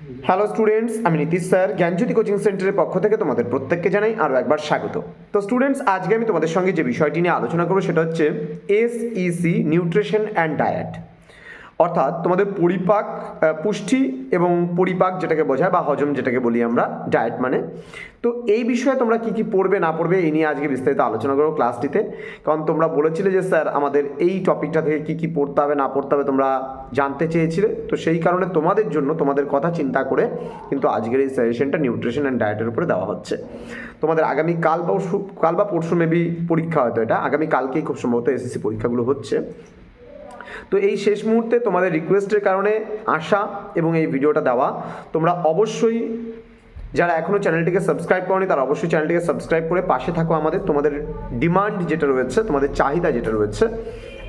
Hello students আমি Nitish sir, জ্ঞানজ্যোতি coaching সেন্টারের পক্ষ থেকে তোমাদের প্রত্যেককে জানাই আরও একবার স্বাগত। তো স্টুডেন্টস আজকে আমি তোমাদের সঙ্গে যে বিষয়টি নিয়ে আলোচনা করব সেটা হচ্ছে S SEC nutrition and diet অর্থাৎ তোমাদের পরিপাক পুষ্টি এবং পরিপাক যেটাকে বোঝায় বা হজম যেটাকে বলি আমরা ডায়েট মানে। তো এই বিষয়ে তোমরা কি কি পড়বে, না পড়বে, এই নিয়ে আজকে বিস্তারিত আলোচনা করো ক্লাসটিতে কারণ তোমরা বলেছিলে যে, স্যার, আমাদের এই টপিকটা থেকে কি কি পড়তে হবে, না পড়তে হবে তোমরা জানতে চেয়েছিলে। তো সেই কারণে তোমাদের জন্য, তোমাদের কথা চিন্তা করে কিন্তু আজকের এই সাজেশনটা নিউট্রিশন অ্যান্ড ডায়েটের উপরে দেওয়া হচ্ছে। তোমাদের আগামী কাল পরশু, কাল বা পরশু মেবি পরীক্ষা হয়তো এটা। আগামী কালকেই খুব সম্ভবত এসএসসি পরীক্ষাগুলো হচ্ছে। তো এই শেষ মুহূর্তে তোমাদের রিকোয়েস্টের কারণে আসা এবং এই ভিডিওটা দেওয়া। তোমরা অবশ্যই যারা এখনও চ্যানেলটিকে সাবস্ক্রাইব করনি, তারা অবশ্যই চ্যানেলটিকে সাবস্ক্রাইব করে পাশে থাকো আমাদের। তোমাদের ডিমান্ড যেটা রয়েছে, তোমাদের চাহিদা যেটা রয়েছে,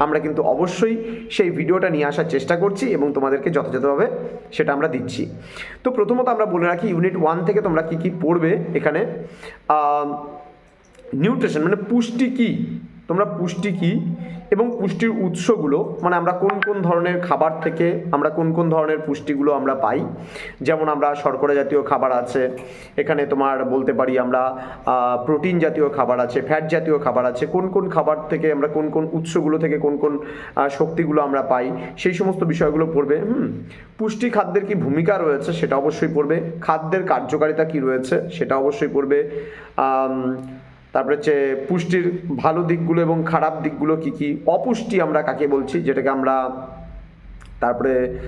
আমরা কিন্তু অবশ্যই সেই ভিডিওটা নিয়ে আসার চেষ্টা করছি এবং তোমাদেরকে যথাযথভাবে সেটা আমরা দিচ্ছি। তো প্রথমত আমরা বলে রাখি ইউনিট ওয়ান থেকে তোমরা কি কি পড়বে এখানে? নিউট্রিশন মানে পুষ্টি কি? তোমরা পুষ্টি কি? এবং পুষ্টির উৎসগুলো মানে আমরা কোন কোন ধরনের খাবার থেকে আমরা কোন কোন ধরনের পুষ্টিগুলো আমরা পাই? যেমন আমরা শর্করা জাতীয় খাবার আছে, এখানে তোমার বলতে পারি আমরা প্রোটিন জাতীয় খাবার আছে, ফ্যাট জাতীয় খাবার আছে, কোন কোন খাবার থেকে আমরা কোন কোন উৎসগুলো থেকে কোন কোন শক্তিগুলো আমরা পাই, সেই সমস্ত বিষয়গুলো পড়বে। হুম, পুষ্টি খাদ্যের কি ভূমিকা রয়েছে সেটা অবশ্যই পড়বে। খাদ্যের কার্যকারিতা কি রয়েছে সেটা অবশ্যই পড়বে। তারপরে হচ্ছে পুষ্টির ভালো দিকগুলো এবং খারাপ দিকগুলো কি কি? অপুষ্টি আমরা কাকে বলছি? যেটাকে আমরা তারপরে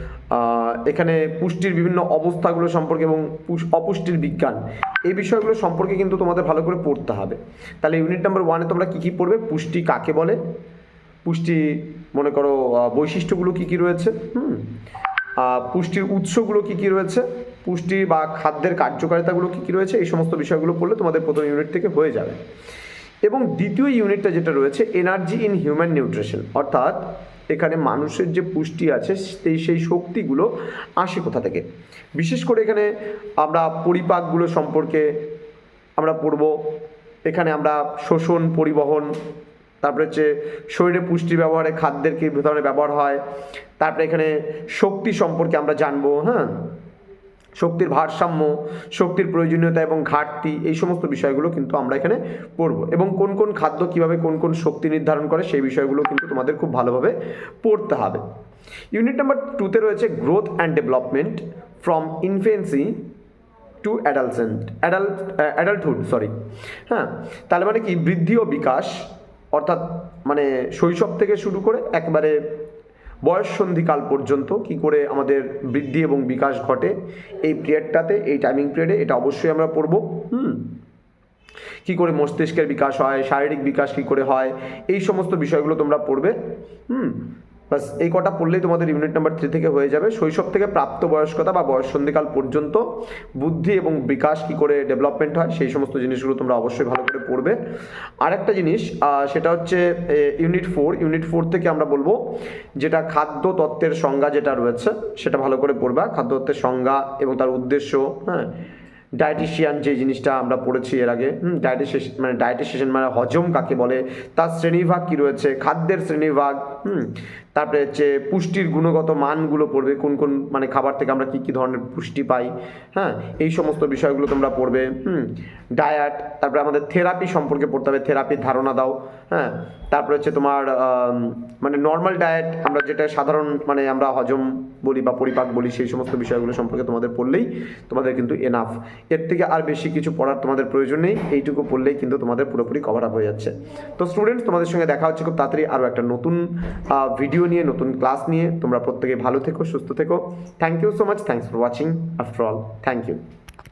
এখানে পুষ্টির বিভিন্ন অবস্থাগুলো সম্পর্কে এবং পুষ- অপুষ্টির বিজ্ঞান। এই বিষয়গুলো সম্পর্কে কিন্তু তোমাদের ভালো করে পড়তে হবে। তাহলে ইউনিট নাম্বার ওয়ানে তোমরা কী কী পড়বে? পুষ্টি কাকে বলে? পুষ্টি মনে করো বৈশিষ্ট্যগুলো কী কী রয়েছে? হুম। পুষ্টির উৎসগুলো কী কী রয়েছে? পুষ্টি বা খাদ্যের কার্যকারিতাগুলো কী কী রয়েছে? এই সমস্ত বিষয়গুলো পড়লে তোমাদের প্রথম ইউনিট থেকে হয়ে যাবে। এবং দ্বিতীয় ইউনিটটা যেটা রয়েছে এনার্জি ইন হিউম্যান নিউট্রিশন অর্থাৎ এখানে মানুষের যে পুষ্টি আছে, সেই সেই শক্তিগুলো আসে কোথা থেকে? বিশেষ করে এখানে আমরা পরিপাকগুলো সম্পর্কে আমরা পড়ব। এখানে আমরা শোষণ, পরিবহন তারপরে হচ্ছে শরীরে পুষ্টি ব্যবহারে, খাদ্যের কী ধরনের ব্যবহার হয়, তারপরে এখানে শক্তি সম্পর্কে আমরা জানব হ্যাঁ? শক্তির ভারসাম্য, শক্তির প্রয়োজনীয়তা এবং ঘাটতি, এই সমস্ত বিষয়গুলো কিন্তু আমরা এখানে পড়ব। এবং কোন কোন খাদ্য কীভাবে কোন কোন শক্তি নির্ধারণ করে সেই বিষয়গুলো কিন্তু তোমাদের খুব ভালোভাবে পড়তে হবে। ইউনিট নাম্বার টুতে রয়েছে growth and development from infancy to adolescent adult adulthood sorry হ্যাঁ? তাহলে মানে কি? বৃদ্ধি ও বিকাশ অর্থাৎ মানে শৈশব থেকে শুরু করে একবারে বয়স সন্ধিকাল পর্যন্ত কি করে আমাদের বৃদ্ধি এবং বিকাশ ঘটে এই পিরিয়ডটাতে এই টাইমিং পিরিয়ডে এটা অবশ্যই আমরা পড়ব। হুম। কি করে মস্তিষ্কের বিকাশ হয়, শারীরিক বিকাশ কি করে হয়, এই সমস্ত বিষয়গুলো তোমরা পড়বে। হুম। বাস, এই কটা পড়লেই তোমাদের ইউনিট নাম্বার থ্রি থেকে হয়ে যাবে। শৈশব থেকে প্রাপ্ত বয়স্কতা বা বয়স সন্ধিকাল পর্যন্ত বুদ্ধি এবং বিকাশ কি করে ডেভেলপমেন্ট হয়, সেই সমস্ত জিনিসগুলো তোমরা অবশ্যই ভালো করে পড়বে। আরেকটা জিনিস সেটা হচ্ছে ইউনিট ফোর ইউনিট ফোর থেকে আমরা বলব যেটা খাদ্য তত্ত্বের সংজ্ঞা যেটা রয়েছে, সেটা ভালো করে পড়বা। খাদ্য তত্ত্বের সংজ্ঞা এবং তার উদ্দেশ্য হ্যাঁ ডায়েটিশিয়ান যে জিনিসটা আমরা পড়েছি এর আগে, হুম ডায়েটিশিয়ান মানে ডায়েটিশিয়ান মানে হজম কাকে বলে, তার শ্রেণীভাগ কি রয়েছে, খাদ্যের শ্রেণীভাগ হুম, তারপরে হচ্ছে পুষ্টির গুণগত মানগুলো পড়বে, কোন কোন মানে খাবার থেকে আমরা কি কি ধরনের পুষ্টি পাই হ্যাঁ এই সমস্ত বিষয়গুলো তোমরা পড়বে, হুম ডায়েট তারপরে আমাদের থেরাপি সম্পর্কে পড়তে হবে থেরাপির ধারণা দাও হ্যাঁ তারপরে হচ্ছে তোমার মানে নর্মাল ডায়েট আমরা যেটা সাধারণ মানে আমরা হজম বলি বা পরিপাক বলি, সেই সমস্ত বিষয়গুলো সম্পর্কে তোমাদের পড়লেই তোমাদের কিন্তু এনাফ এর থেকে আর বেশি কিছু পড়ার তোমাদের প্রয়োজন নেই, এইটুকু পড়লেই কিন্তু তোমাদের পুরোপুরি কভার আপ হয়ে যাচ্ছে। তো স্টুডেন্টস তোমাদের সঙ্গে দেখা হচ্ছে খুব তাড়াতাড়ি আরও একটা নতুন ভিডিও নিয়ে, নতুন ক্লাস নিয়ে। তোমরা প্রত্যেকে ভালো থেকো, সুস্থ থেকো। Thank you so much thanks for watching after all thank you